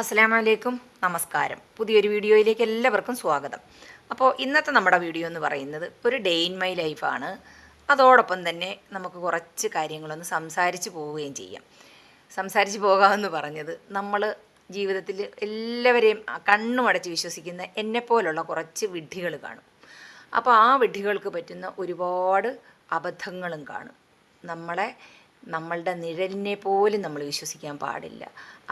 അസ്സാം വലൈക്കും നമസ്കാരം. പുതിയൊരു വീഡിയോയിലേക്ക് എല്ലാവർക്കും സ്വാഗതം. അപ്പോൾ ഇന്നത്തെ നമ്മുടെ വീഡിയോ എന്ന് പറയുന്നത് ഒരു ഡേ ഇൻ മൈ ലൈഫാണ് അതോടൊപ്പം തന്നെ നമുക്ക് കുറച്ച് കാര്യങ്ങളൊന്ന് സംസാരിച്ച് പോവുകയും ചെയ്യാം. സംസാരിച്ച് പോകാമെന്ന് പറഞ്ഞത് നമ്മൾ ജീവിതത്തിൽ എല്ലാവരെയും കണ്ണുമടച്ച് വിശ്വസിക്കുന്ന എന്നെപ്പോലുള്ള കുറച്ച് വിഡ്ഢികൾ കാണും. അപ്പോൾ ആ വിഡ്ഢികൾക്ക് പറ്റുന്ന ഒരുപാട് അബദ്ധങ്ങളും കാണും. നമ്മളെ നമ്മളുടെ നിഴലിനെ പോലും നമ്മൾ വിശ്വസിക്കാൻ പാടില്ല.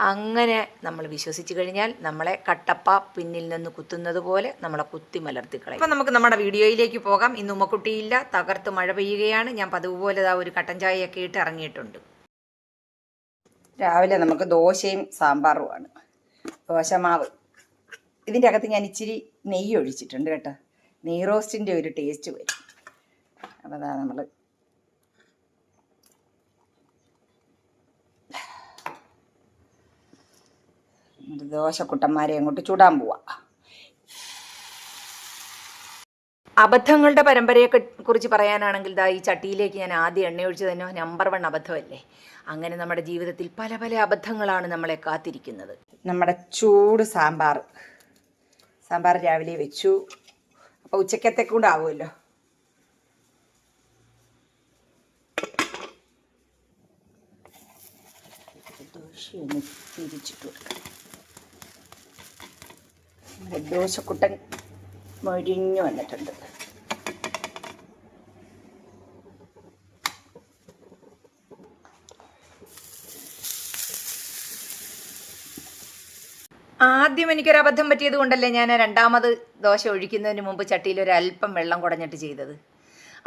അങ്ങനെ നമ്മൾ വിശ്വസിച്ച് കഴിഞ്ഞാൽ നമ്മളെ കട്ടപ്പ പിന്നിൽ നിന്ന് കുത്തുന്നത് പോലെ നമ്മളെ കുത്തി മലർത്തിക്കളയും അപ്പം നമുക്ക് നമ്മുടെ വീഡിയോയിലേക്ക് പോകാം. ഇന്ന് ഉമ്മക്കുട്ടിയില്ല തകർത്ത് മഴ പെയ്യുകയാണ്. ഞാൻ പതിവ് പോലെ ദാ ഒരു കട്ടൻ ചായയൊക്കെ ഇട്ട് ഇറങ്ങിയിട്ടുണ്ട്. രാവിലെ നമുക്ക് ദോശയും സാമ്പാറുമാണ് ദോശമാവ്. ഇതിന്റെ അകത്ത് ഞാൻ ഇച്ചിരി നെയ്യ് ഒഴിച്ചിട്ടുണ്ട് കേട്ടോ. നെയ് റോസ്റ്റിന്റെ ഒരു ടേസ്റ്റ് വരും. അപ്പോൾ അതാ നമ്മൾ ദോശക്കുട്ടന്മാരെ അങ്ങോട്ട് ചൂടാൻ പോവാം. അബദ്ധങ്ങളുടെ പരമ്പരയെ കുറിച്ച് പറയാനാണെങ്കിൽ ദാ ഈ ചട്ടിയിലേക്ക് ഞാൻ ആദ്യം എണ്ണ ഒഴിച്ച് തന്നെ നമ്പർ വൺ അബദ്ധമല്ലേ? അങ്ങനെ നമ്മുടെ ജീവിതത്തിൽ പല പല അബദ്ധങ്ങളാണ് നമ്മളെ കാത്തിരിക്കുന്നത്. നമ്മുടെ ചൂട് സാമ്പാർ. സാമ്പാർ രാവിലെ വെച്ചു. അപ്പോൾ ഉച്ചക്കത്തെ കൂടെ ആവുമല്ലോ. ദോശയൊന്ന് തിരിച്ചിട്ട് കൊടുക്കാം. ദോശക്കുട്ടൻ മൊരിഞ്ഞു വന്നിട്ടുണ്ട്. ആദ്യം എനിക്കൊരു അബദ്ധം പറ്റിയത് കൊണ്ടല്ലേ ഞാൻ രണ്ടാമത് ദോശ ഒഴിക്കുന്നതിന് മുമ്പ് ചട്ടിയിൽ ഒരു അല്പം വെള്ളം കുടഞ്ഞിട്ട് ചെയ്തത്.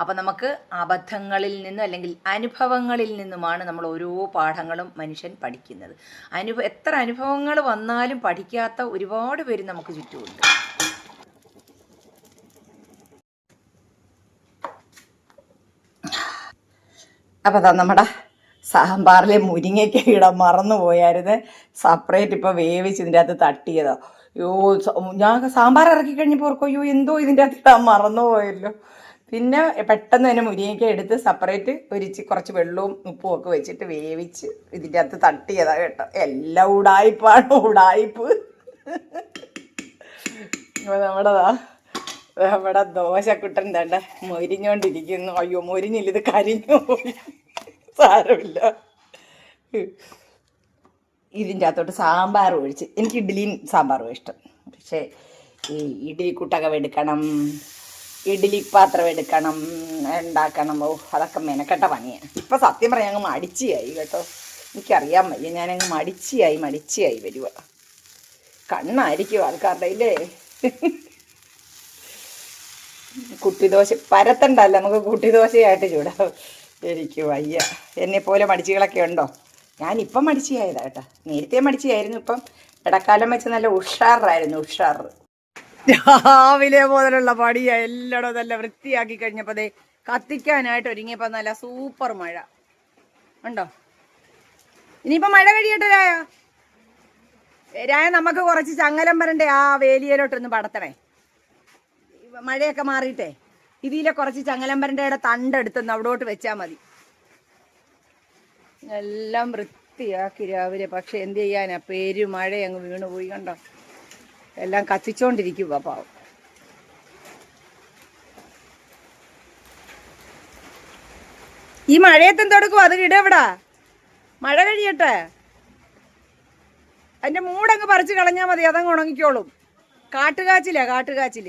അപ്പോൾ നമുക്ക് അബദ്ധങ്ങളിൽ നിന്നും അല്ലെങ്കിൽ അനുഭവങ്ങളിൽ നിന്നുമാണ് നമ്മൾ ഓരോ പാഠങ്ങളും മനുഷ്യൻ പഠിക്കുന്നത്. അനുഭവ എത്ര അനുഭവങ്ങൾ വന്നാലും പഠിക്കാത്ത ഒരുപാട് പേര് നമുക്ക് ചുറ്റുമുണ്ട്. അപ്പോൾ അതാ നമ്മുടെ സാമ്പാറിലെ മുരിങ്ങയ്ക്ക മറന്നു പോയായിരുന്നു സെപ്പറേറ്റ് ഇപ്പോൾ വേവിച്ച് ഇതിന്റെ അകത്ത് തട്ടിയതോ. അയ്യോ ഞാൻ സാമ്പാർ ഇറക്കി കഴിഞ്ഞപ്പോൾ ഓർക്കും അയ്യോ എന്തോ ഇതിന്റെ അകത്ത് ഇടാൻ മറന്നു പോയല്ലോ. പിന്നെ പെട്ടെന്ന് തന്നെ മുരിങ്ങയ്ക്ക എടുത്ത് സെപ്പറേറ്റ് ഒരിച്ച് കുറച്ച് വെള്ളവും ഉപ്പും ഒക്കെ വെച്ചിട്ട് വേവിച്ച് ഇതിന്റെ അകത്ത് തട്ടിയതാ കേട്ടോ. എല്ലാം ഉടായിപ്പാണ് ഉടായിപ്പ്. അപ്പോൾ നമ്മുടെതാ നമ്മുടെ ദോശക്കുട്ടൻ തണ്ട മൊരിഞ്ഞോണ്ടിരിക്കുന്നു. അയ്യോ മൊരിഞ്ഞില്ല ഇത് കരിഞ്ഞു പോയി. സാരമില്ല. ഇതിന്റെ അകത്തോട്ട് സാമ്പാർ ഒഴിച്ച്. എനിക്ക് ഇഡ്ഡലിയും സാമ്പാറും ഇഷ്ടം. പക്ഷേ ഈ ഇഡ്ഡലി കുട്ടകം എടുക്കണം. ഇഡ്ഡലി പാത്രം എടുക്കണം ഉണ്ടാക്കണം. ഓ അതൊക്കെ മെനക്കെട്ട പണിയാണ് ഇപ്പം സത്യം പറയാൻ അങ്ങ് മടിച്ചിയായി കേട്ടോ. എനിക്കറിയാൻ വയ്യ. ഞാനങ്ങ് മടിച്ചിയായി മടിച്ചിയായി വരുക കണ്ണായിരിക്കും ആൾക്കാരുടെ ഇല്ലേ കുട്ടിദോശ പരത്തണ്ടല്ല നമുക്ക് കുട്ടിദോശയായിട്ട് ചൂടാം. എനിക്ക് വയ്യ. എന്നെ പോലെ മടിച്ചുകളൊക്കെ ഉണ്ടോ? ഞാനിപ്പം മടിച്ചിയായതാ കേട്ടോ. നേരത്തെ മടിച്ചിയായിരുന്നു. ഇപ്പം ഇടക്കാലം വെച്ച് നല്ല ഉഷാറായിരുന്നു ഉഷാർ രാവിലെ മുതലുള്ള പടിയാ എല്ലായിടവും നല്ല വൃത്തിയാക്കി കഴിഞ്ഞപ്പോൾ ദേ കത്തിക്കാനായിട്ട് ഒരുങ്ങിയപ്പോൾ നല്ല സൂപ്പർ മഴ. ഉണ്ടോ ഇനിയിപ്പോൾ മഴ കഴിയട്ടെ രായ? രായ നമുക്ക് കുറച്ച് ചങ്ങലം വരണ്ടേ ആ വേലിയയിലോട്ടൊന്ന് പടത്തണേ. മഴയൊക്കെ മാറിയിട്ടേ. ഇതിലെ കുറച്ച് ചങ്ങലമ്പരന്റെ തണ്ടെടുത്തൊന്ന് അവിടോട്ട് വെച്ചാ മതി. എല്ലാം വൃത്തിയാക്കി രാവിലെ. പക്ഷെ എന്ത് ചെയ്യാനാ? പേര് മഴ അങ്ങ് വീണുപോയി കണ്ടോ? എല്ലാം കത്തിച്ചോണ്ടിരിക്കും പാവം. ഈ മഴയത്ത് എന്തെടുക്കും അത് ഇടവിടാ മഴ കഴിയട്ടെ. അതിന്റെ മൂടങ്ങ് പറിച്ചു കളഞ്ഞാൽ മതി അതങ്ങ് ഉണങ്ങിക്കോളും. കാട്ടുകാച്ചിലാ കാട്ടുകാച്ചിൽ.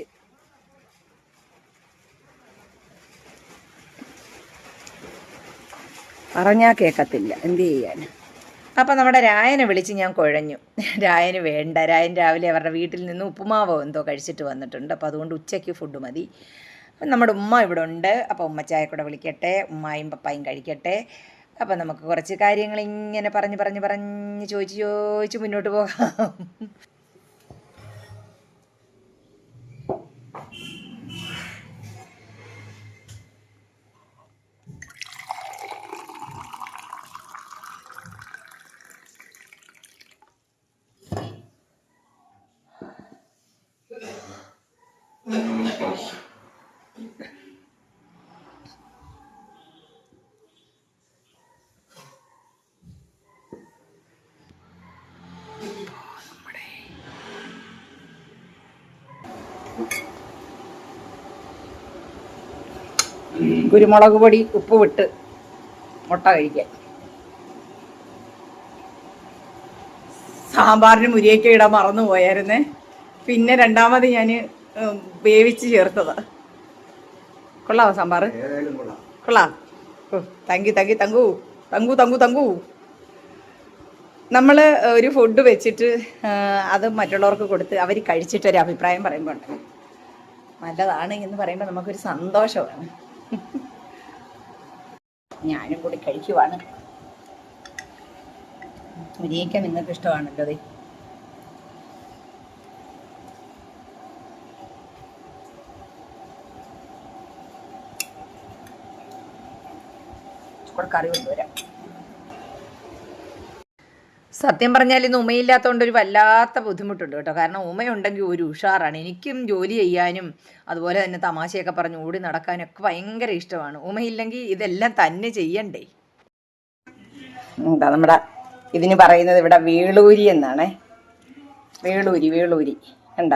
പറഞ്ഞാൽ കേൾക്കത്തില്ല എന്ത് ചെയ്യാൻ അപ്പം നമ്മുടെ രായനെ വിളിച്ച് ഞാൻ കുഴഞ്ഞു. രായന് വേണ്ട. രായൻ രാവിലെ അവരുടെ വീട്ടിൽ നിന്ന് ഉപ്പുമാവോ എന്തോ കഴിച്ചിട്ട് വന്നിട്ടുണ്ട്. അപ്പോൾ അതുകൊണ്ട് ഉച്ചയ്ക്ക് ഫുഡ് മതി. നമ്മുടെ ഉമ്മ ഇവിടെ ഉണ്ട്. അപ്പോൾ ഉമ്മച്ചായ കൂടെ വിളിക്കട്ടെ. ഉമ്മായും പപ്പായും കഴിക്കട്ടെ. അപ്പം നമുക്ക് കുറച്ച് കാര്യങ്ങൾ ഇങ്ങനെ പറഞ്ഞ് പറഞ്ഞ് പറഞ്ഞ് ചോദിച്ച് ചോദിച്ച് മുന്നോട്ട് പോകാം. കുരുമുളക് പൊടി ഉപ്പ് വിട്ട് മുട്ട കഴിക്കാൻ. സാമ്പാറിന് മുരിയൊക്കെ ഇടാൻ മറന്നു പോയായിരുന്നേ. പിന്നെ രണ്ടാമത് ഞാൻ വേവിച്ച് ചേർത്തത്. കൊള്ളാവോ സാമ്പാർ കൊള്ളാം. Thank you thank you thank you. Thank you thank you thank you. നമ്മൾ ഒരു ഫുഡ് വെച്ചിട്ട് അത് മറ്റുള്ളവർക്ക് കൊടുത്ത് അവർ കഴിച്ചിട്ടൊരു അഭിപ്രായം പറയുമ്പോൾ നല്ലതാണ് എന്ന് പറയുമ്പോൾ നമുക്കൊരു സന്തോഷമാണ്. ഞാനും കൂടി കഴിക്കുവാണ്. മുരിയൊക്കെ നിങ്ങൾക്ക് ഇഷ്ടമാണല്ലോ അതെ കറി കൊണ്ടുവരാം. സത്യം പറഞ്ഞാൽ ഇന്ന് ഉമയില്ലാത്തതുകൊണ്ട് ഒരു വല്ലാത്ത ബുദ്ധിമുട്ടുണ്ട് കേട്ടോ. കാരണം ഉമയുണ്ടെങ്കിൽ ഒരു ഉഷാറാണ്. എനിക്കും ജോലി ചെയ്യാനും അതുപോലെ തന്നെ തമാശയൊക്കെ പറഞ്ഞ് ഓടി നടക്കാനും ഒക്കെ ഭയങ്കര ഇഷ്ടമാണ്. ഉമയില്ലെങ്കിൽ ഇതെല്ലാം തന്നെ ചെയ്യണ്ടേ? നമ്മുടെ ഇതിന് പറയുന്നത് ഇവിടെ വേളൂരി എന്നാണേ. വേളൂരി വേളൂരി. കണ്ട?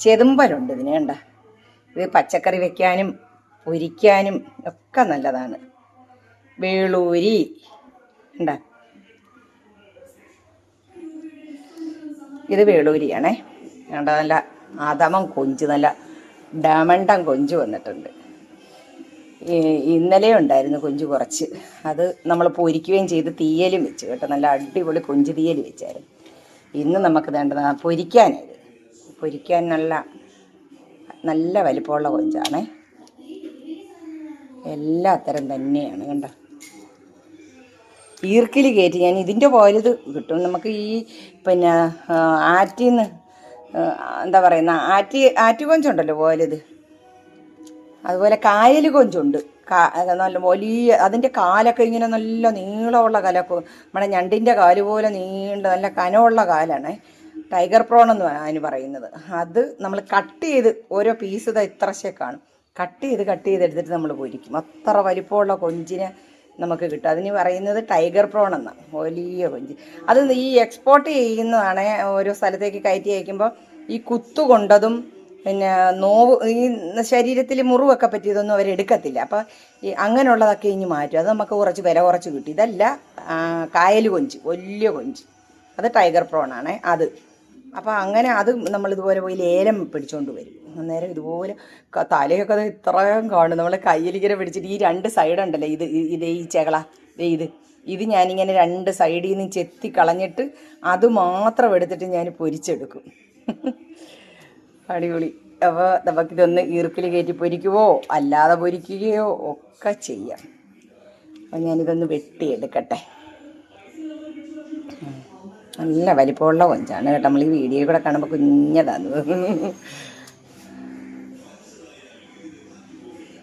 ചെതുമ്പലുണ്ട് ഇതിന് കണ്ട? ഇത് പച്ചക്കറി വെക്കാനും പൊരിക്കാനും ഒക്കെ നല്ലതാണ്. വേളൂരി. കണ്ട? ഇത് വേളൂരിയാണേ. വേണ്ട നല്ല ആദമം കൊഞ്ച് നല്ല ഡമണ്ടം കൊഞ്ച് വന്നിട്ടുണ്ട്. ഇന്നലെ ഉണ്ടായിരുന്നു കൊഞ്ച് കുറച്ച്. അത് നമ്മൾ പൊരിക്കുകയും ചെയ്ത് തീയലും വെച്ച് കേട്ടോ. നല്ല അടിപൊളി കൊഞ്ച് തീയൽ വെച്ചായിരുന്നു. ഇന്ന് നമുക്ക് വേണ്ടത് പൊരിക്കാനായത് പൊരിക്കാൻ നല്ല നല്ല വലിപ്പമുള്ള കൊഞ്ചാണേ. എല്ലാത്തരം തന്നെയാണ് കണ്ടോ. ഈർക്കിൽ കയറ്റി. ഞാൻ ഇതിന്റെ പോലത് കിട്ടും. നമുക്ക് ഈ പിന്നെ ആറ്റിൽ നിന്ന് എന്താ പറയുന്ന ആറ്റി ആറ്റുകൊഞ്ചുണ്ടല്ലോ പോലത് അതുപോലെ കായൽ കൊഞ്ചുണ്ട്. നല്ല വലിയ അതിന്റെ കാലൊക്കെ ഇങ്ങനെ നല്ല നീളമുള്ള കാലൊക്കെ നമ്മുടെ ഞണ്ടിന്റെ കാൽ പോലെ നീണ്ട നല്ല കനമുള്ള കാലാണ്. ടൈഗർ പ്രോൺ എന്ന് അതിന് പറയുന്നത്. അത് നമ്മൾ കട്ട് ചെയ്ത് ഓരോ പീസ് ഇത് ഇത്രശേ കാണും. കട്ട് ചെയ്ത് കട്ട് ചെയ്ത് എടുത്തിട്ട് നമ്മൾ പൊരിക്കും. അത്ര വലിപ്പമുള്ള കൊഞ്ചിനെ നമുക്ക് കിട്ടും. അതിന് പറയുന്നത് ടൈഗർ പ്രോൺ എന്ന. വലിയ കൊഞ്ച്. അത് ഈ എക്സ്പോർട്ട് ചെയ്യുന്നതാണ് ഓരോ സ്ഥലത്തേക്ക് കയറ്റി അയക്കുമ്പോൾ ഈ കുത്തു കൊണ്ടതും പിന്നെ നോവ് ഈ ശരീരത്തിൽ മുറിവൊക്കെ പറ്റിയതൊന്നും അവരെടുക്കത്തില്ല അപ്പോൾ ഈ അങ്ങനെയുള്ളതൊക്കെ ഇനി മാറ്റും. അത് നമുക്ക് കുറച്ച് വില കുറച്ച് കിട്ടി. ഇതല്ല കായൽ കൊഞ്ച്. വലിയ കൊഞ്ച്. അത് ടൈഗർ പ്രോൺ ആണ്. അത്. അപ്പോൾ അങ്ങനെ അത് നമ്മളിതുപോലെ പോയി ലേലം പിടിച്ചുകൊണ്ട് വരും. അന്നേരം ഇതുപോലെ തലയൊക്കെ അത് ഇത്രയും കാണും. നമ്മൾ കയ്യിലിങ്ങനെ പിടിച്ചിട്ട് ഈ രണ്ട് സൈഡ് ഉണ്ടല്ലോ ഇത് ഇത് ഈ ചെകള ഇത്. ഇത് ഞാനിങ്ങനെ രണ്ട് സൈഡിൽ നിന്ന് ചെത്തി കളഞ്ഞിട്ട് അത് മാത്രം എടുത്തിട്ട് ഞാൻ പൊരിച്ചെടുക്കും. അടിപൊളി. അപ്പോൾ നമുക്കിതൊന്ന് ഈർക്കിൽ കയറ്റി പൊരിക്കുവോ അല്ലാതെ പൊരിക്കുകയോ ഒക്കെ ചെയ്യാം. അപ്പം ഞാനിതൊന്ന് വെട്ടിയെടുക്കട്ടെ. നല്ല വലിപ്പമുള്ള കൊഞ്ചാണ് കേട്ടോ. നമ്മൾ ഈ വീഡിയോ കൂടെ കാണുമ്പോൾ കുഞ്ഞതാണ്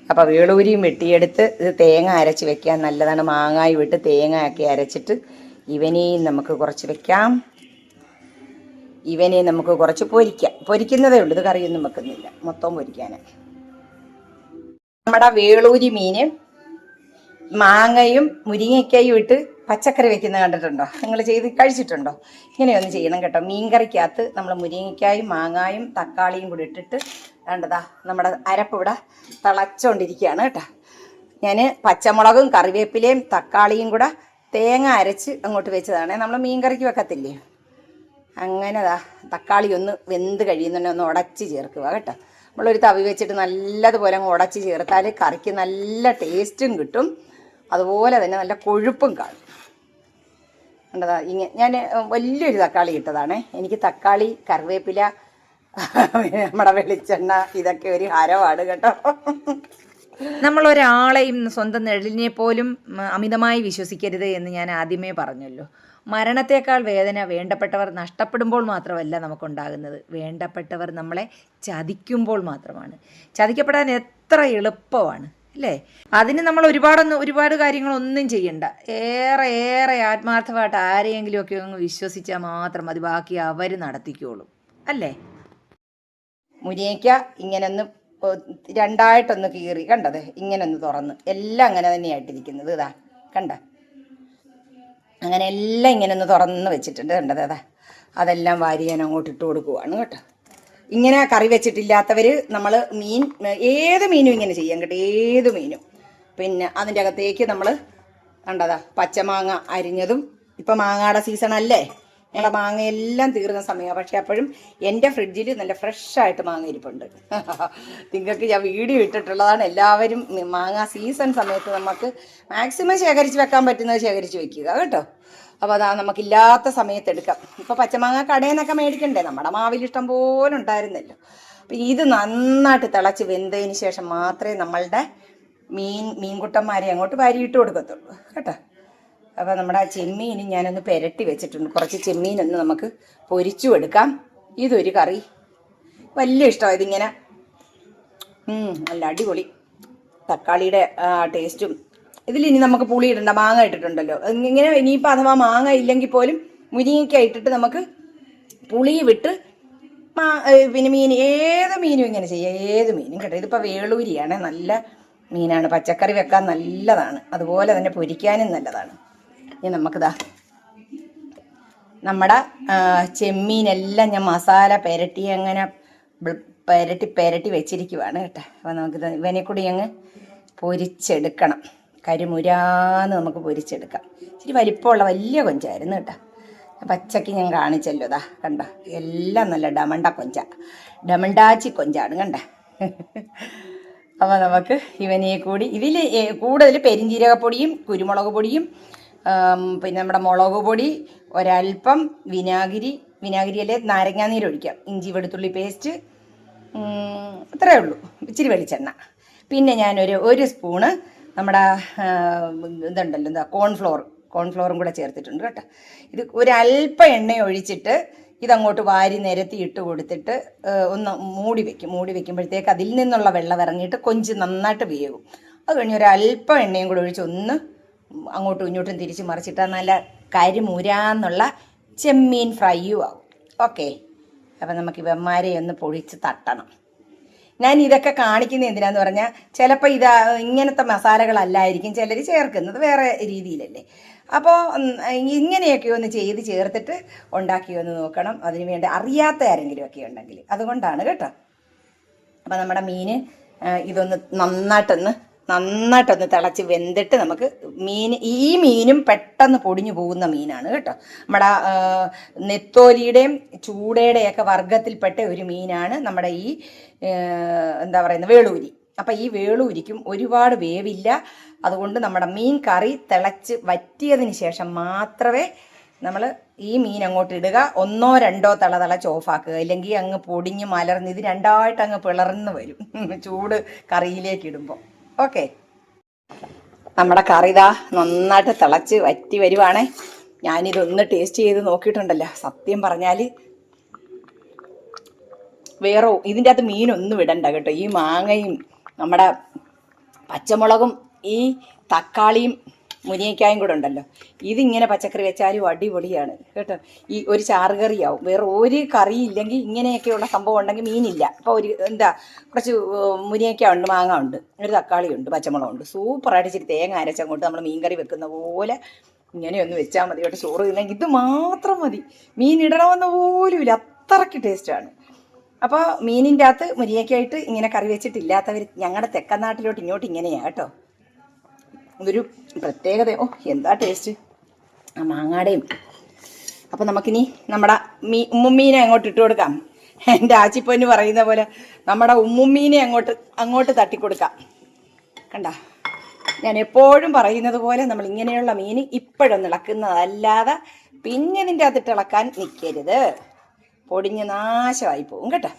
അപ്പോൾ വേളൂരിയും വെട്ടിയെടുത്ത് ഇത് തേങ്ങ അരച്ച് വെക്കാം നല്ലതാണ് മാങ്ങായി വിട്ട് തേങ്ങ ഒക്കെ അരച്ചിട്ട് ഇവനെയും നമുക്ക് കുറച്ച് വെക്കാം. ഇവനെ നമുക്ക് കുറച്ച് പൊരിക്കാം. പൊരിക്കുന്നതേ ഉള്ളൂ. ഇത് കറിയൊന്നും വെക്കുന്നില്ല. മൊത്തം പൊരിക്കാനാണ് നമ്മുടെ വേളൂരി മീന് മാങ്ങയും മുരിങ്ങയ്ക്കായും ഇട്ട് പച്ചക്കറി വെക്കുന്നത് കണ്ടിട്ടുണ്ടോ? നിങ്ങൾ ചെയ്ത് കഴിച്ചിട്ടുണ്ടോ? ഇങ്ങനെയൊന്ന് ചെയ്യണം കേട്ടോ. മീൻ മീൻകറിക്കകത്ത് നമ്മൾ മുരിങ്ങയ്ക്കായും മാങ്ങായും തക്കാളിയും കൂടി ഇട്ടിട്ട് വേണ്ടതാ നമ്മുടെ അരപ്പ് ഇവിടെ തിളച്ചുകൊണ്ടിരിക്കുകയാണ് കേട്ടോ. ഞാൻ പച്ചമുളകും കറിവേപ്പിലയും തക്കാളിയും കൂടെ തേങ്ങ അരച്ച് അങ്ങോട്ട് വെച്ചതാണ്. നമ്മൾ മീൻകറിക്ക് വെക്കത്തില്ലേ? അങ്ങനെ ദാ തക്കാളി ഒന്ന് വെന്ത് കഴിയുന്നുണ്ടെ ഒന്ന് ഉടച്ച് ചേർക്കുക കേട്ടോ. നമ്മളൊരു തവി വെച്ചിട്ട് നല്ലതുപോലെ അങ്ങ് ഉടച്ച് ചേർത്താൽ കറിക്ക് നല്ല ടേസ്റ്റും കിട്ടും. അതുപോലെ തന്നെ നല്ല കൊഴുപ്പും കാണും. കണ്ടതാ ഇങ്ങനെ ഞാൻ വലിയൊരു തക്കാളി ഇട്ടതാണേ. എനിക്ക് തക്കാളി കറിവേപ്പില നമ്മുടെ വെളിച്ചെണ്ണ ഇതൊക്കെ ഒരു ഹരമാണ് കേട്ടോ. നമ്മൾ ഒരാളെയും സ്വന്തം നിഴലിനെ പോലും അമിതമായി വിശ്വസിക്കരുത് എന്ന് ഞാൻ ആദ്യമേ പറഞ്ഞല്ലോ. മരണത്തേക്കാൾ വേദന വേണ്ടപ്പെട്ടവർ നഷ്ടപ്പെടുമ്പോൾ മാത്രമല്ല നമുക്കുണ്ടാകുന്നത്. വേണ്ടപ്പെട്ടവർ നമ്മളെ ചതിക്കുമ്പോൾ മാത്രമാണ്. ചതിക്കപ്പെടാൻ എത്ര എളുപ്പമാണ് അല്ലേ? അതിന് നമ്മൾ ഒരുപാടൊന്നും ഒരുപാട് കാര്യങ്ങളൊന്നും ചെയ്യണ്ട. ഏറെ ഏറെ ആത്മാർത്ഥമായിട്ട് ആരെയെങ്കിലുമൊക്കെ വിശ്വസിച്ചാൽ മാത്രം മതി. ബാക്കി അവർ നടത്തിക്കോളും. അല്ലേ? മുരിങ്ങയ്ക്ക ഇങ്ങനെ ഒന്ന് രണ്ടായിട്ടൊന്ന് കീറി. കണ്ടത്? ഇങ്ങനെ ഒന്ന് തുറന്ന്. എല്ലാം അങ്ങനെ തന്നെയായിട്ടിരിക്കുന്നത്. ഇതാ കണ്ട? അങ്ങനെ എല്ലാം ഇങ്ങനെ ഒന്ന് തുറന്ന് വെച്ചിട്ടുണ്ട്. കണ്ടത്? അതാ. അതെല്ലാം വാരി ഞാൻ അങ്ങോട്ട് ഇട്ട് കൊടുക്കുവാണ് കേട്ടോ. ഇങ്ങനെ കറി വെച്ചിട്ടില്ലാത്തവർ നമ്മൾ മീൻ ഏത് മീനും ഇങ്ങനെ ചെയ്യാം കേട്ടോ. ഏത് മീനും. പിന്നെ അതിന്റെ അകത്തേക്ക് നമ്മൾ കണ്ടതാ പച്ചമാങ്ങ അരിഞ്ഞതും. ഇപ്പം മാങ്ങയുടെ സീസൺ അല്ലേ ഞങ്ങളുടെ മാങ്ങ എല്ലാം തീർന്ന സമയമാണ് പക്ഷെ അപ്പോഴും എന്റെ ഫ്രിഡ്ജിൽ നല്ല ഫ്രഷായിട്ട് മാങ്ങ ഇരിപ്പുണ്ട്. നിങ്ങൾക്ക് ഞാൻ വീഡിയോ ഇട്ടിട്ടുള്ളതാണ്. എല്ലാവരും മാങ്ങ സീസൺ സമയത്ത് നമുക്ക് മാക്സിമം ശേഖരിച്ച് വെക്കാൻ പറ്റുന്നത് ശേഖരിച്ച് വെക്കുക കേട്ടോ. അപ്പോൾ അതാ നമുക്കില്ലാത്ത സമയത്ത് എടുക്കാം. ഇപ്പോൾ പച്ചമാങ്ങ കടയിൽ നിന്നൊക്കെ മേടിക്കണ്ടേ? നമ്മുടെ മാവിൽ ഇഷ്ടം പോലെ ഉണ്ടായിരുന്നല്ലോ. അപ്പം ഇത് നന്നായിട്ട് തിളച്ച് വെന്തതിന് ശേഷം മാത്രമേ നമ്മളുടെ മീൻ മീൻകുട്ടന്മാരെ അങ്ങോട്ട് വാരിയിട്ട് കൊടുക്കത്തുള്ളൂ. കേട്ടോ. അപ്പോൾ നമ്മുടെ ആ ചെമ്മീൻ ഞാനൊന്ന് പെരട്ടി വെച്ചിട്ടുണ്ട്. കുറച്ച് ചെമ്മീനൊന്ന് നമുക്ക് പൊരിച്ചു എടുക്കാം ഇതൊരു കറി. വലിയ ഇഷ്ടമാണ് ഇതിങ്ങനെ. നല്ല അടിപൊളി. തക്കാളിയുടെ ടേസ്റ്റും. ഇതിലിനി നമുക്ക് പുളി ഇടണ്ട മാങ്ങ ഇട്ടിട്ടുണ്ടല്ലോ. ഇങ്ങനെ ഇനിയിപ്പോൾ അഥവാ മാങ്ങ ഇല്ലെങ്കിൽ പോലും മുരിങ്ങയ്ക്ക ഇട്ടിട്ട് നമുക്ക് പുളി വിട്ട് മാ പിന്നെ മീൻ ഏത് മീനും ഇങ്ങനെ ചെയ്യാം. ഏത് മീനും കേട്ടോ. ഇതിപ്പോൾ വേളൂരിയാണ്. നല്ല മീനാണ്. പച്ചക്കറി വെക്കാൻ നല്ലതാണ്. അതുപോലെ തന്നെ പൊരിക്കാനും നല്ലതാണ്. ഇനി നമുക്കിതാ. നമ്മുടെ ചെമ്മീനെല്ലാം ഞാൻ മസാല പെരട്ടി അങ്ങനെ പെരട്ടി പെരട്ടി വെച്ചിരിക്കുവാണ് കേട്ടോ. അപ്പോൾ നമുക്കിത് ഇവനെ കൂടി അങ്ങ് പൊരിച്ചെടുക്കണം. കരിമുരാന്ന് നമുക്ക് പൊരിച്ചെടുക്കാം. ഇച്ചിരി വലിപ്പമുള്ള വലിയ കൊഞ്ചായിരുന്നു കേട്ടോ. പച്ചക്ക് ഞാൻ കാണിച്ചല്ലോ ദാ കണ്ടോ? എല്ലാം നല്ല ഡമണ്ട കൊഞ്ച. ഡമണ്ടാച്ചി കൊഞ്ചാണ് കണ്ട? അപ്പോൾ നമുക്ക് ഇവനെ കൂടി ഇതിൽ കൂടുതൽ പെരിഞ്ജീരകപ്പൊടിയും കുരുമുളക് പൊടിയും പിന്നെ നമ്മുടെ മുളക് പൊടി ഒരൽപ്പം വിനാഗിരി വിനാഗിരിയല്ലേ നാരങ്ങാനീര് ഒഴിക്കാം. ഇഞ്ചി വെളുത്തുള്ളി പേസ്റ്റ് അത്രേ ഉള്ളൂ. ഇച്ചിരി വെളിച്ചെണ്ണ. പിന്നെ ഞാനൊരു ഒരു സ്പൂണ് നമ്മുടെ ഇതുണ്ടല്ലോ എന്താ കോൺഫ്ലോർ. കോൺഫ്ലോറും കൂടെ ചേർത്തിട്ടുണ്ട് കേട്ടോ. ഇത് ഒരല്പം എണ്ണ ഒഴിച്ചിട്ട് ഇതങ്ങോട്ട് വാരി നിരത്തി ഇട്ട് കൊടുത്തിട്ട് ഒന്ന് മൂടി വെക്കും. മൂടി വെക്കുമ്പോഴത്തേക്ക് അതിൽ നിന്നുള്ള വെള്ളം ഇറങ്ങിയിട്ട് കൊഞ്ച് നന്നായിട്ട് വേവും. അത് കഴിഞ്ഞ് ഒരല്പം എണ്ണയും കൂടെ ഒഴിച്ച് ഒന്ന് അങ്ങോട്ടും ഇങ്ങോട്ടും തിരിച്ച് മറിച്ചിട്ടാൽ നല്ല കരിമുരാന്നുള്ള ചെമ്മീൻ ഫ്രൈയും ആവും. ഓക്കെ അപ്പം നമുക്ക് ഇവന്മാരെ ഒന്ന് പൊഴിച്ച് തട്ടണം. ഞാൻ ഇതൊക്കെ കാണിക്കുന്നത് എന്തിനാന്ന് പറഞ്ഞാൽ ചിലപ്പോൾ ഇത് ഇങ്ങനത്തെ മസാലകളല്ലായിരിക്കും ചിലർ ചേർക്കുന്നത് വേറെ രീതിയിലല്ലേ. അപ്പോൾ ഇങ്ങനെയൊക്കെ ഒന്ന് ചെയ്ത് ചേർത്തിട്ട് ഉണ്ടാക്കി ഒന്ന് നോക്കണം. അതിന് വേണ്ടി അറിയാത്ത ആരെങ്കിലും ഒക്കെ ഉണ്ടെങ്കിൽ. അതുകൊണ്ടാണ് കേട്ടോ. അപ്പം നമ്മുടെ മീൻ ഇതൊന്ന് നന്നായിട്ടൊന്ന് നന്നായിട്ടൊന്ന് തിളച്ച് വെന്തിട്ട് നമുക്ക് മീൻ ഈ മീനും പെട്ടെന്ന് പൊടിഞ്ഞു പോകുന്ന മീനാണ് കേട്ടോ. നമ്മുടെ നെത്തോലിയുടെയും ചൂടയുടെയൊക്കെ വർഗത്തിൽപ്പെട്ട ഒരു മീനാണ് നമ്മുടെ ഈ എന്താ പറയുന്നത് വേളൂരി. അപ്പം ഈ വേളൂരിക്കും ഒരുപാട് വേവില്ല. അതുകൊണ്ട് നമ്മുടെ മീൻ കറി തിളച്ച് വറ്റിയതിന് ശേഷം മാത്രമേ നമ്മൾ ഈ മീൻ അങ്ങോട്ട് ഇടുക. ഒന്നോ രണ്ടോ തള തിളച്ച് ഓഫാക്കുക. ഇല്ലെങ്കിൽ അങ്ങ് പൊടിഞ്ഞ് മലർന്ന് ഇത് രണ്ടായിട്ട് അങ്ങ് പിളർന്ന് വരും. ചൂട് കറിയിലേക്ക് ഇടുമ്പോൾ ഓക്കെ. നമ്മുടെ കറി ഇതാ നന്നായിട്ട് തിളച്ച് വറ്റി വരുവാണേ. ഞാനിതൊന്ന് ടേസ്റ്റ് ചെയ്ത് നോക്കിയിട്ടുണ്ടല്ലോ. സത്യം പറഞ്ഞാൽ വേറെ ഇതിന്റെ അകത്ത് മീനൊന്നും ഇടണ്ട കേട്ടോ. ഈ മാങ്ങയും നമ്മുടെ പച്ചമുളകും ഈ തക്കാളിയും മുരിങ്ങയ്ക്കായും കൂടെ ഉണ്ടല്ലോ. ഇതിങ്ങനെ പച്ചക്കറി വെച്ചാലും അടിപൊളിയാണ്. കേട്ടോ? ഈ ഒരു ചാറുകറിയാവും. വേറെ ഒരു കറി ഇല്ലെങ്കിൽ ഇങ്ങനെയൊക്കെയുള്ള സംഭവം ഉണ്ടെങ്കിൽ മീനില്ല. അപ്പോൾ ഒരു എന്താ കുറച്ച് മുനിയക്ക ഉണ്ട് മാങ്ങ ഉണ്ട് ഒരു തക്കാളി ഉണ്ട് പച്ചമുളകുണ്ട് സൂപ്പറായിട്ട് ഇച്ചിരി തേങ്ങ അരച്ചങ്ങോട്ട് നമ്മൾ മീൻ കറി വെക്കുന്ന പോലെ ഇങ്ങനെയൊന്ന് വെച്ചാൽ മതി കേട്ടോ. ചോറ് തിന്നെങ്കിൽ ഇത് മാത്രം മതി. മീൻ ഇടണമെന്ന് പോലും ഇല്ല. അത്രയ്ക്ക് ടേസ്റ്റാണ് അപ്പോൾ മീനിന്റെ അകത്ത് മുരിങ്ങയ്ക്കായിട്ട് ഇങ്ങനെ കറി വെച്ചിട്ടില്ലാത്തവർ ഞങ്ങളുടെ തെക്കൻ നാട്ടിലോട്ട് ഇങ്ങോട്ട് ഇങ്ങനെയാണ് കേട്ടോ. ഇതൊരു പ്രത്യേകത. ഓ എന്താ ടേസ്റ്റ് ആ മാങ്ങാടയും അപ്പം നമുക്കിനി നമ്മുടെ മീ ഉമ്മുമ്മീനെ അങ്ങോട്ട് ഇട്ട് കൊടുക്കാം. എന്റെ ആച്ചിപ്പൊന്ന് പറയുന്ന പോലെ നമ്മുടെ ഉമ്മുമ്മീനെ അങ്ങോട്ട് അങ്ങോട്ട് തട്ടിക്കൊടുക്കാം കണ്ട? ഞാൻ എപ്പോഴും പറയുന്നത് പോലെ നമ്മൾ ഇങ്ങനെയുള്ള മീൻ ഇപ്പോഴൊന്നും ഇളക്കുന്നതല്ലാതെ പിന്നെ ഇതിന്റെ അകത്തിട്ട് ഇളക്കാൻ നിൽക്കരുത് പൊടിഞ്ഞ് നാശമായി പോകും കേട്ടോ.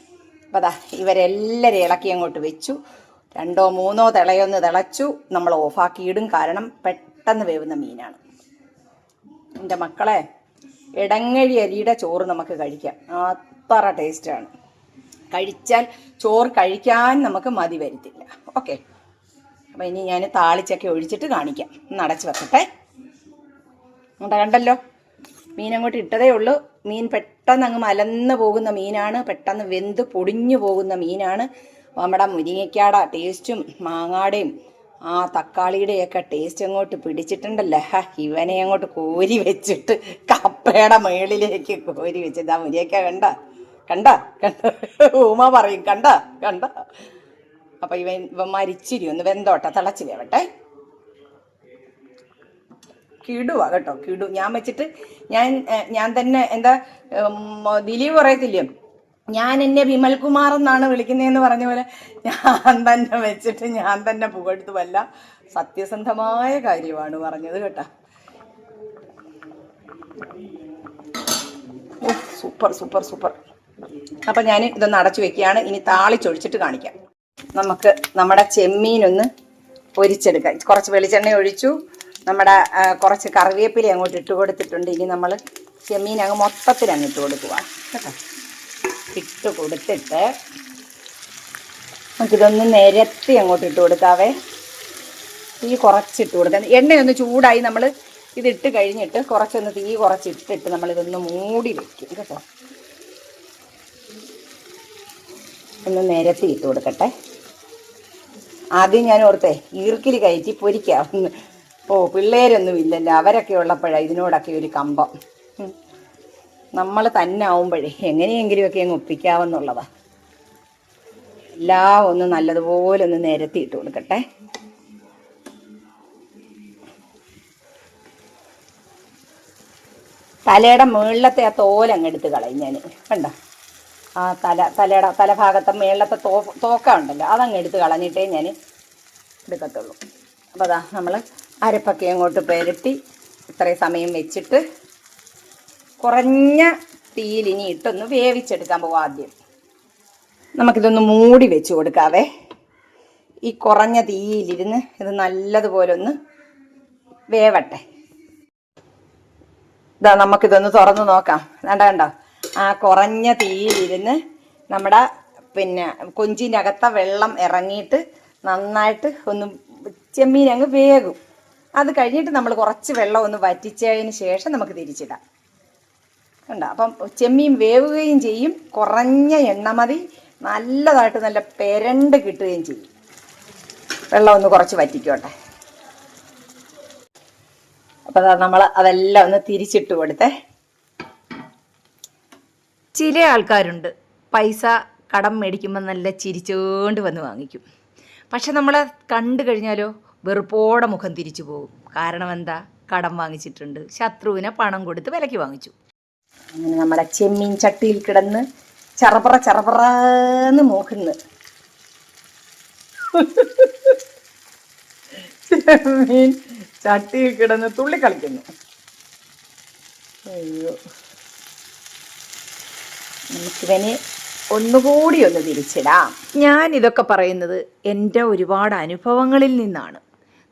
അപ്പം അതാ ഇളക്കി അങ്ങോട്ട് വെച്ചു. രണ്ടോ മൂന്നോ തിളയൊന്ന് തിളച്ചു നമ്മൾ ഓഫാക്കിയിടും. കാരണം പെട്ടെന്ന് വേവുന്ന മീനാണ്. എന്റെ മക്കളെ ഇടങ്ങഴി അരിയുടെ ചോറ് നമുക്ക് കഴിക്കാം. അത്ര ടേസ്റ്റാണ് കഴിച്ചാൽ ചോറ് കഴിക്കാൻ നമുക്ക് മതി വരുത്തില്ല. ഓക്കെ അപ്പോൾ ഇനി ഞാൻ താളിച്ചൊക്കെ ഒഴിച്ചിട്ട് കാണിക്കാം. ഒന്ന് അടച്ച് വെക്കട്ടെ. അങ്ങോട്ട് കണ്ടല്ലോ? മീൻ അങ്ങോട്ട് ഇട്ടതേ ഉള്ളൂ. മീൻ പെട്ടെന്ന് അങ്ങ് മലന്ന് പോകുന്ന മീനാണ്. പെട്ടെന്ന് വെന്ത് പൊടിഞ്ഞു പോകുന്ന മീനാണ്. നമ്മുടെ മുരിങ്ങയ്ക്കാട ടേസ്റ്റും മാങ്ങാടയും ആ തക്കാളിയുടെയൊക്കെ ടേസ്റ്റ് അങ്ങോട്ട് പിടിച്ചിട്ടുണ്ടല്ലോ? ഇവനെ അങ്ങോട്ട് കോരി വെച്ചിട്ട് കപ്പയുടെ മേളിലേക്ക് കോരി വെച്ചിട്ട്. ആ മുരിങ്ങയ്ക്ക കണ്ട? കണ്ട? കണ്ട? ഉമ പറയും കണ്ട? കണ്ട? അപ്പൊ ഇവൻ ഇവന്മാർ ഇച്ചിരി ഒന്ന് വെന്തോട്ടെ തിളച്ച് വേവട്ടെ. കിടുവാ കേട്ടോ കിടു. ഞാൻ വെച്ചിട്ട് ഞാൻ ഞാൻ തന്നെ എന്താ ദിലീപ് പറയത്തില്ലേ? ഞാൻ എന്നെ വിമൽകുമാർ എന്നാണ് വിളിക്കുന്നതെന്ന് പറഞ്ഞ പോലെ ഞാൻ തന്നെ വെച്ചിട്ട് ഞാൻ തന്നെ പുകഴ്ത്തു വല്ല സത്യസന്ധമായ കാര്യമാണ് പറഞ്ഞത് കേട്ടോ. Super super super. അപ്പം ഞാൻ ഇതൊന്ന് അടച്ചു വെക്കുകയാണ്. ഇനി താളിച്ചൊഴിച്ചിട്ട് കാണിക്കാം. നമുക്ക് നമ്മുടെ ചെമ്മീനൊന്ന് പൊരിച്ചെടുക്കാം. കുറച്ച് വെളിച്ചെണ്ണ ഒഴിച്ചു. നമ്മുടെ കുറച്ച് കറിവേപ്പില അങ്ങോട്ട് ഇട്ട് കൊടുത്തിട്ടുണ്ട്. ഇനി നമ്മൾ ചെമ്മീൻ അങ്ങ് മൊത്തത്തിൽ അങ്ങ് ഇട്ട് കൊടുക്കുക കേട്ടോ. ഇട്ട് കൊടുത്തിട്ട് നമുക്കിതൊന്ന് നിരത്തി അങ്ങോട്ട് ഇട്ട് കൊടുക്കാവേ. തീ കുറച്ചിട്ട് കൊടുക്കാം. എണ്ണയൊന്ന് ചൂടായി നമ്മൾ ഇതിട്ട് കഴിഞ്ഞിട്ട് കുറച്ചൊന്ന് തീ കുറച്ചിട്ടിട്ട് നമ്മളിതൊന്ന് മൂടി വെക്കും കേട്ടോ. ഒന്ന് നിരത്തി ഇട്ട് കൊടുക്കട്ടെ. ആദ്യം ഞാൻ ഓർത്തെ ഈർക്കിൽ കയറ്റി പൊരിക്കാവുന്ന ഓ പിള്ളേരൊന്നും ഇല്ലല്ലോ അവരൊക്കെ ഉള്ളപ്പോഴാണ് ഇതിനോടൊക്കെ ഒരു കമ്പം. നമ്മൾ തന്നെ ആവുമ്പോഴേ എങ്ങനെയെങ്കിലുമൊക്കെ അങ്ങ് ഒപ്പിക്കാവുന്നുള്ളതാ. എല്ലാം ഒന്ന് നല്ലതുപോലെ ഒന്ന് നിരത്തി ഇട്ട് കൊടുക്കട്ടെ. തലയുടെ മുകളിലത്തെ ആ തോലങ്ങ് എടുത്ത് കളയും ഞാൻ കണ്ടോ? ആ തല തലയുടെ തലഭാഗത്തെ മുകളിലത്തെ തോ തോക്ക ഉണ്ടല്ലോ അതങ്ങ് എടുത്ത് കളഞ്ഞിട്ടേ ഞാൻ എടുക്കത്തുള്ളൂ. അപ്പോൾ അതാ നമ്മൾ അരപ്പൊക്കെ അങ്ങോട്ട് പെരട്ടി ഇത്രയും സമയം വെച്ചിട്ട് കുറഞ്ഞ തീയിൽ ഇനി ഇട്ടൊന്ന് വേവിച്ചെടുക്കാൻ പോകും ആദ്യം. നമുക്കിതൊന്ന് മൂടി വെച്ച് കൊടുക്കാവേ. ഈ കുറഞ്ഞ തീയിലിരുന്ന് ഇത് നല്ലതുപോലെ ഒന്ന് വേവട്ടെ. ഇതാ നമുക്കിതൊന്ന് തുറന്ന് നോക്കാം. വേണ്ട കണ്ടോ? ആ കുറഞ്ഞ തീയിലിരുന്ന് നമ്മുടെ പിന്നെ കൊഞ്ചിന്റെ അകത്ത വെള്ളം ഇറങ്ങിയിട്ട് നന്നായിട്ട് ഒന്ന് ചെമ്മീൻ അങ്ങ് വേകും. അത് കഴിഞ്ഞിട്ട് നമ്മൾ കുറച്ച് വെള്ളം ഒന്ന് വറ്റിച്ചതിന് ശേഷം നമുക്ക് തിരിച്ചിടാം. കണ്ടോ. അപ്പം ചെമ്മീൻ വേവുകയും ചെയ്യും. കുറഞ്ഞ എണ്ണ മതി. നല്ലതായിട്ട് നല്ല പെരണ്ട് കിട്ടുകയും ചെയ്യും. വെള്ളം ഒന്ന് കുറച്ച് വറ്റിക്കോട്ടെ. അപ്പൊ നമ്മൾ അതെല്ലാം ഒന്ന് തിരിച്ചിട്ട് കൊടുത്തേ. ചില ആൾക്കാരുണ്ട്. പൈസ കടം മേടിക്കുമ്പോൾ നല്ല ചിരിച്ചോണ്ട് വന്ന് വാങ്ങിക്കും. പക്ഷെ നമ്മൾ കണ്ടു കഴിഞ്ഞാലോ വെറുപ്പോടെ മുഖം തിരിച്ചു പോകും. കാരണം എന്താ? കടം വാങ്ങിച്ചിട്ടുണ്ട്. ശത്രുവിനെ പണം കൊടുത്ത് വിലയ്ക്ക് വാങ്ങിച്ചു. അങ്ങനെ നമ്മുടെ ചെമ്മീൻ ചട്ടിയിൽ കിടന്ന് ചറപറ ചറപറന്ന് മൂക്കുന്നു ചെമ്മീൻ ചട്ടിയിൽ കിടന്ന് തുള്ളി കളിക്കുന്നു. അയ്യോ. നമുക്കിവന് ഒന്നുകൂടി ഒന്ന് തിരിച്ചിടാം. ഞാൻ ഇതൊക്കെ പറയുന്നത് എന്റെ ഒരുപാട് അനുഭവങ്ങളിൽ നിന്നാണ്.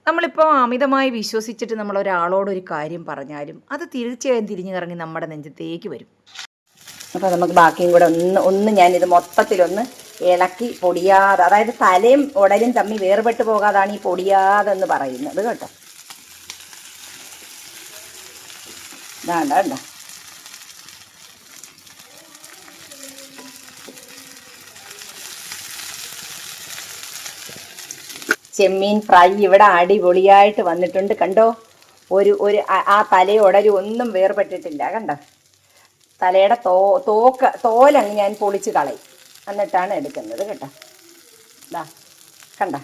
നമ്മളിപ്പോൾ അമിതമായി വിശ്വസിച്ചിട്ട് നമ്മൾ ഒരാളോട് ഒരു കാര്യം പറഞ്ഞാലും അത് തീർച്ചയായും തിരിഞ്ഞു നമ്മുടെ നെഞ്ചത്തേക്ക് വരും. അപ്പോൾ നമുക്ക് ബാക്കിയും കൂടെ ഒന്ന് ഒന്ന് ഞാനിത് മൊത്തത്തിലൊന്ന് ഇളക്കി പൊടിയാതെ അതായത് തലയും ഉടലും തമ്മി വേർപെട്ട് പോകാതാണ് ഈ പൊടിയാതെ എന്ന് പറയുന്നത് കേട്ടോ. വേണ്ട ചെമ്മീൻ ഫ്രൈ ഇവിടെ അടിപൊളിയായിട്ട് വന്നിട്ടുണ്ട്. കണ്ടോ? ഒരു ഒരു ആ- തലയോടൊരു ഒന്നും വേർപെട്ടിട്ടില്ല. കണ്ടോ? തലയുടെ തോ തോക്ക തോലങ്ങ് ഞാൻ പൊളിച്ച് കളയും. എന്നിട്ടാണ് എടുക്കുന്നത് കേട്ടോ. ദാ കണ്ട?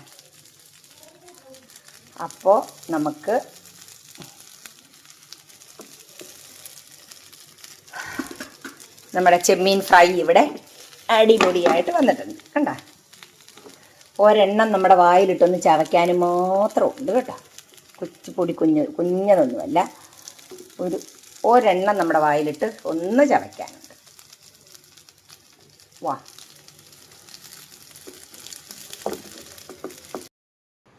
അപ്പോൾ നമുക്ക് നമ്മുടെ ചെമ്മീൻ ഫ്രൈ ഇവിടെ അടിപൊളിയായിട്ട് വന്നിട്ടുണ്ട്. കണ്ട? ഒരെണ്ണം നമ്മുടെ വായിലിട്ടൊന്ന് ചവയ്ക്കാനും മാത്രം ഉണ്ട് കേട്ടോ. കൊച്ചു പൊടി കുഞ്ഞ് കുഞ്ഞതൊന്നുമല്ല. ഒരു ഒരെണ്ണം നമ്മുടെ വായിലിട്ട് ഒന്ന് ചവയ്ക്കാനുണ്ട്. വാ.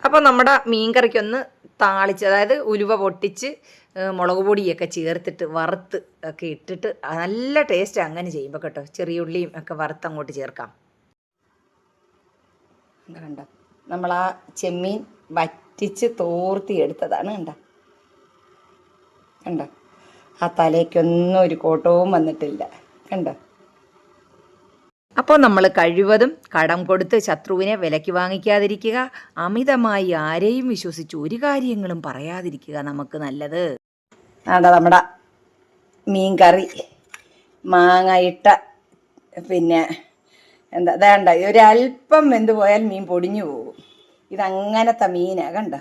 അപ്പോൾ നമ്മുടെ മീൻകറിക്കൊന്ന് താളിച്ച് അതായത് ഉലുവ പൊട്ടിച്ച് മുളക് പൊടിയൊക്കെ ചേർത്തിട്ട് വറുത്ത് ഒക്കെ ഇട്ടിട്ട് നല്ല ടേസ്റ്റ് അങ്ങനെ ചെയ്യുമ്പോൾ കേട്ടോ. ചെറിയ ഉള്ളിയും ഒക്കെ വറുത്ത് അങ്ങോട്ട് ചേർക്കാം. കണ്ട? നമ്മൾ ആ ചെമ്മീൻ വറ്റിച്ച് തോർത്തി എടുത്തതാണ് കണ്ട? കണ്ട? ആ തലയ്ക്കൊന്നും ഒരു കോട്ടവും വന്നിട്ടില്ല. കണ്ട? അപ്പോൾ നമ്മൾ കഴിവതും കടം കൊടുത്ത് ശത്രുവിനെ വിലയ്ക്ക് വാങ്ങിക്കാതിരിക്കുക അമിതമായി ആരെയും വിശ്വസിച്ച് ഒരു കാര്യങ്ങളും പറയാതിരിക്കുക നമുക്ക് നല്ലത്. അതാ നമ്മുടെ മീൻ കറി മാങ്ങ ഇട്ട പിന്നെ എന്താ വേണ്ട ഒരല്പം വെന്ത് പോയാൽ മീൻ പൊടിഞ്ഞു പോകും. ഇതങ്ങനത്തെ മീനാ കണ്ട?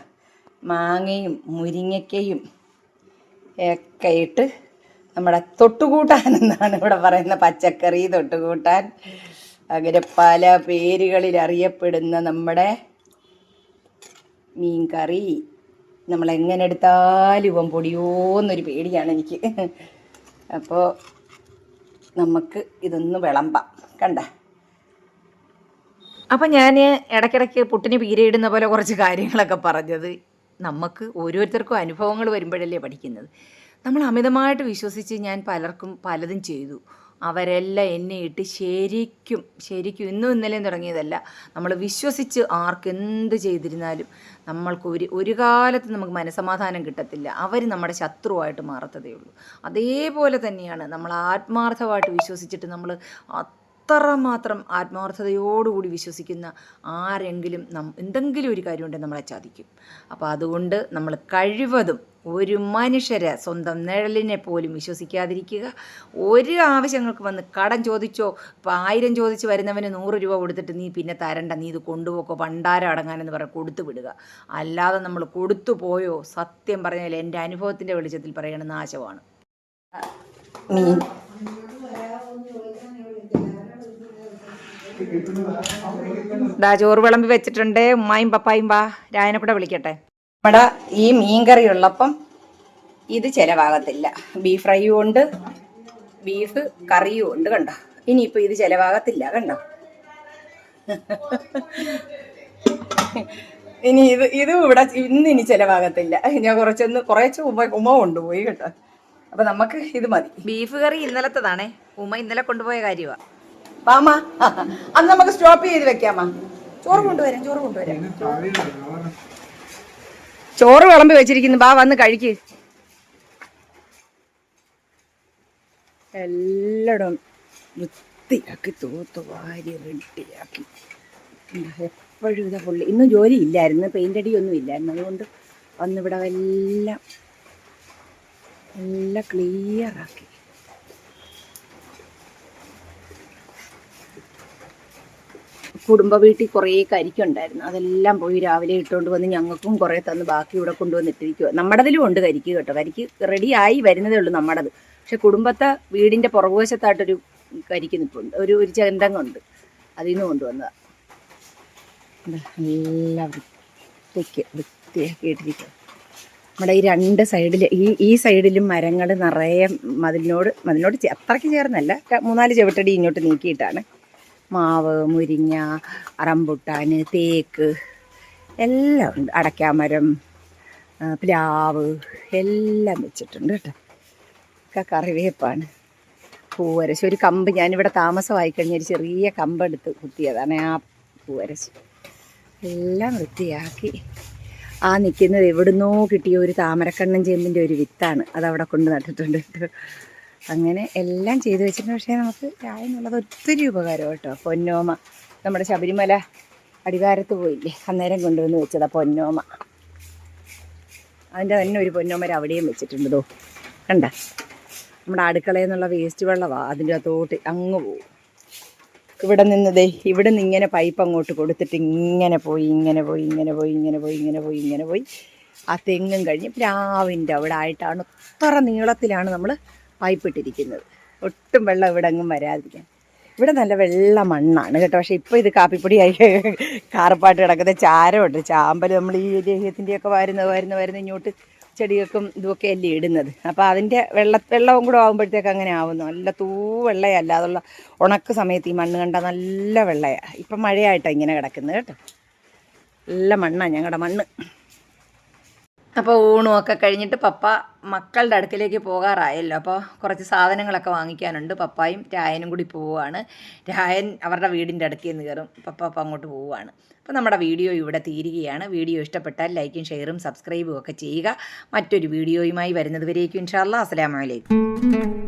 മാങ്ങയും മുരിങ്ങയ്ക്കയും ഒക്കെ ഇട്ട് നമ്മുടെ തൊട്ടുകൂട്ടാൻ എന്നാണ് ഇവിടെ പറയുന്ന പച്ചക്കറി തൊട്ടുകൂട്ടാൻ. അങ്ങനെ പല പേരുകളിൽ അറിയപ്പെടുന്ന നമ്മുടെ മീൻ കറി നമ്മൾ എങ്ങനെ എടുത്താലും ഇവൻ പൊടിയോന്നൊരു പേടിയാണ് എനിക്ക്. അപ്പോൾ നമുക്ക് ഇതൊന്ന് വിളമ്പാം. കണ്ട? അപ്പം ഞാൻ ഇടയ്ക്കിടയ്ക്ക് പുട്ടിന് പീരയിടുന്ന പോലെ കുറച്ച് കാര്യങ്ങളൊക്കെ പറഞ്ഞത്. നമുക്ക് ഓരോരുത്തർക്കും അനുഭവങ്ങൾ വരുമ്പോഴല്ലേ പഠിക്കുന്നത്. നമ്മൾ അമിതമായിട്ട് വിശ്വസിച്ച് ഞാൻ പലർക്കും പലതും ചെയ്തു. അവരെല്ലാം എന്നെ ഇട്ട് ശരിക്കും ശരിക്കും ഇന്നും ഇന്നലെയും തുടങ്ങിയതല്ല. നമ്മൾ വിശ്വസിച്ച് ആർക്ക് എന്ത് ചെയ്തിരുന്നാലും നമ്മൾക്ക് ഒരു ഒരു കാലത്ത് നമുക്ക് മനസമാധാനം കിട്ടത്തില്ല. അവർ നമ്മുടെ ശത്രുവായിട്ട് മാറത്തതേ ഉള്ളൂ. അതേപോലെ തന്നെയാണ് നമ്മൾ ആത്മാർത്ഥമായിട്ട് വിശ്വസിച്ചിട്ട് നമ്മൾ അത്രമാത്രം ആത്മാർത്ഥതയോടുകൂടി വിശ്വസിക്കുന്ന ആരെങ്കിലും നം എന്തെങ്കിലും ഒരു കാര്യമുണ്ടെങ്കിൽ നമ്മളെ ചതിക്കും. അപ്പോൾ അതുകൊണ്ട് നമ്മൾ കഴിവതും ഒരു മനുഷ്യരെ സ്വന്തം നിഴലിനെ പോലും വിശ്വസിക്കാതിരിക്കുക. ഒരു ആവശ്യങ്ങൾക്ക് വന്ന് കടം ചോദിച്ചോ ഇപ്പോൾ ആയിരം ചോദിച്ച് വരുന്നവന് നൂറ് രൂപ കൊടുത്തിട്ട് നീ പിന്നെ തരണ്ട നീ ഇത് കൊണ്ടുപോക്കോ പണ്ടാരം അടങ്ങാനെന്ന് പറഞ്ഞ് കൊടുത്തു വിടുക. അല്ലാതെ നമ്മൾ കൊടുത്തു പോയോ സത്യം പറഞ്ഞാൽ എന്റെ അനുഭവത്തിന്റെ വെളിച്ചത്തിൽ പറയണ നാശമാണ്. ദാ ചോറ് വിളമ്പി വെച്ചിട്ടുണ്ട്. ഉമ്മായും പപ്പായും വാ. രായനെ വിളിക്കട്ടെ. നമ്മുടെ ഈ മീൻകറി ഉള്ളപ്പം ഇത് ചിലവാകത്തില്ല. ബീഫ് ഫ്രൈയും ഉണ്ട്. ബീഫ് കറിയും ഉണ്ട് കണ്ടോ? ഇനിയിപ്പോൾ ഇത് ചിലവാകത്തില്ല കണ്ടോ? ഇനി ഇത് ഇത് ഇവിടെ ഇന്ന് ഇനി ചിലവാകത്തില്ല. ഞാൻ കുറച്ചൊന്ന് കുറച്ച് ഉമ്മ ഉമ്മ കൊണ്ടുപോയി കേട്ടോ. അപ്പൊ നമുക്ക് ഇത് മതി. ബീഫ് കറി ഇന്നലത്തതാണേ. ഉമ്മ ഇന്നലെ കൊണ്ടുപോയ കാര്യമാണ് വാമാ. അത് നമുക്ക് സ്റ്റോപ്പ് ചെയ്ത് വെക്കാമാ. ചോറ് കൊണ്ടുവരാം ചോറ് കൊണ്ടുവരാം. ചോറ് വിളമ്പി വെച്ചിരിക്കുന്നു. ബാ വന്ന് കഴിക്ക്. എല്ലടും വൃത്തിയാക്കി തൂത്ത് വാരി റെഡിയാക്കി. എപ്പോഴും ഇതാ പുള്ളി ഇന്ന് ജോലി ഇല്ലായിരുന്നു. പെയിന്റ് അടിയൊന്നും ഇല്ലായിരുന്നു. അതുകൊണ്ട് വന്നിവിടെ എല്ലാം എല്ലാം ക്ലിയറാക്കി കുടുംബ വീട്ടിൽ കുറേ കരിക്കുണ്ടായിരുന്നു. അതെല്ലാം പോയി രാവിലെ ഇട്ടുകൊണ്ട് വന്ന് ഞങ്ങൾക്കും കുറേ തന്ന് ബാക്കി ഇവിടെ കൊണ്ടുവന്നിട്ടിരിക്കുക നമ്മുടേതിലും ഉണ്ട് കരിക്ക് കേട്ടോ. കരിക്ക് റെഡിയായി വരുന്നതേ ഉള്ളൂ നമ്മുടേത്. പക്ഷെ കുടുംബത്തെ വീടിന്റെ പുറകുവശത്തായിട്ടൊരു കരിക്ക് നിൽപ്പുണ്ട് ഒരു ഒരു ചെന്തങ്ങുണ്ട്. അതിൽ നിന്ന് കൊണ്ടുവന്നതാണ് നല്ല വൃത്തിക്ക് വൃത്തിയാക്കി ഇട്ടിരിക്കുക നമ്മുടെ ഈ രണ്ട് സൈഡിൽ ഈ ഈ സൈഡിലും മരങ്ങൾ നിറയെ മതിലിനോട് മതിലിനോട് അത്രയ്ക്ക് ചേർന്നല്ല. മൂന്നാൽ ചവിട്ടടി ഇങ്ങോട്ട് നീക്കിയിട്ടാണ്. മാവ് മുരിങ്ങ റംബുട്ടാൻ തേക്ക് എല്ലാം ഉണ്ട്. അടയ്ക്കാമരം പ്ലാവ് എല്ലാം വെച്ചിട്ടുണ്ട് കേട്ടോ. ഒക്കെ കറിവേപ്പാണ്. പൂവരശ് ഒരു കമ്പ് ഞാനിവിടെ താമസമായി കഴിഞ്ഞ ഒരു ചെറിയ കമ്പെടുത്ത് കുത്തിയതാണ് ആ പൂവരശ് എല്ലാം വൃത്തിയാക്കി. ആ നിൽക്കുന്നത് എവിടുന്നോ കിട്ടിയ ഒരു താമരക്കണ്ണൻ ചേമ്പിന്റെ ഒരു വിത്താണ്. അതവിടെ കൊണ്ട് നട്ടിട്ടുണ്ട് അങ്ങനെ എല്ലാം ചെയ്തു വെച്ചിട്ട് പക്ഷേ നമുക്ക് ചായ എന്നുള്ളത് ഒത്തിരി ഉപകാരം കേട്ടോ. പൊന്നോമ. നമ്മുടെ ശബരിമല അടിവാരത്ത് പോയില്ലേ? അന്നേരം കൊണ്ടുവന്ന് വെച്ചതാ പൊന്നോമ. അതിന്റെ തന്നെ ഒരു പൊന്നോമര അവിടെയും വെച്ചിട്ടുണ്ട് കണ്ട? നമ്മുടെ അടുക്കളയിൽ നിന്നുള്ള വേസ്റ്റ് വെള്ളമാണ് അതിന്റെ അകത്തോട്ട് അങ്ങ് പോവും ഇവിടെ നിന്നതേ ഇവിടെ നിന്ന് ഇങ്ങനെ പൈപ്പ് അങ്ങോട്ട് കൊടുത്തിട്ട് ഇങ്ങനെ പോയി ഇങ്ങനെ പോയി ഇങ്ങനെ പോയി ഇങ്ങനെ പോയി ഇങ്ങനെ പോയി ഇങ്ങനെ പോയി. ആ തെങ്ങും കഴിഞ്ഞ് പ്ലാവിന്റെ അവിടെ ആയിട്ടാണ്. അത്ര നീളത്തിലാണ് നമ്മൾ പൈപ്പ് ഇട്ടിരിക്കുന്നത് ഒട്ടും വെള്ളം ഇവിടെ എങ്ങും വരാതിരിക്കാൻ. ഇവിടെ നല്ല വെള്ള മണ്ണാണ് കേട്ടോ. പക്ഷേ ഇപ്പോൾ ഇത് കാപ്പിപ്പൊടിയായി. കാർപ്പാട്ട് കിടക്കുന്ന ചാരമുണ്ട്. ചാമ്പൽ നമ്മൾ ഈ ലേഹ്യത്തിന്റെയൊക്കെ വരുന്നത് വരുന്ന വരുന്ന ഇങ്ങോട്ട് ചെടികൾക്കും ഇതുമൊക്കെ അല്ലേ ഇടുന്നത്. അപ്പോൾ അതിന്റെ വെള്ള വെള്ളവും കൂടെ ആകുമ്പോഴത്തേക്ക് അങ്ങനെ ആവുന്നു. നല്ല തൂ വെള്ളയല്ല അതുള്ള ഉണക്ക് സമയത്ത് ഈ മണ്ണ് കണ്ടാൽ നല്ല വെള്ളയാണ് ഇപ്പം മഴയായിട്ടാണ് ഇങ്ങനെ കിടക്കുന്നത് കേട്ടോ. നല്ല മണ്ണാണ് ഞങ്ങളുടെ മണ്ണ്. അപ്പോൾ ഊണുമൊക്കെ കഴിഞ്ഞിട്ട് പപ്പ മക്കളുടെ അടുക്കിലേക്ക് പോകാറായല്ലോ. അപ്പോൾ കുറച്ച് സാധനങ്ങളൊക്കെ വാങ്ങിക്കാനുണ്ട്. പപ്പായും രായനും കൂടി പോവുകയാണ്. രായൻ അവരുടെ വീടിന്റെ അടുക്കിൽ നിന്ന് കയറും പപ്പ അപ്പം അങ്ങോട്ട് പോവുകയാണ്. അപ്പോൾ നമ്മുടെ വീഡിയോ ഇവിടെ തീരുകയാണ്. വീഡിയോ ഇഷ്ടപ്പെട്ടാൽ ലൈക്കും ഷെയറും സബ്സ്ക്രൈബും ഒക്കെ ചെയ്യുക. മറ്റൊരു വീഡിയോയുമായി വരുന്നത് വരേക്കും ഇൻഷാല്ലാ അസ്സലാമലൈക്കും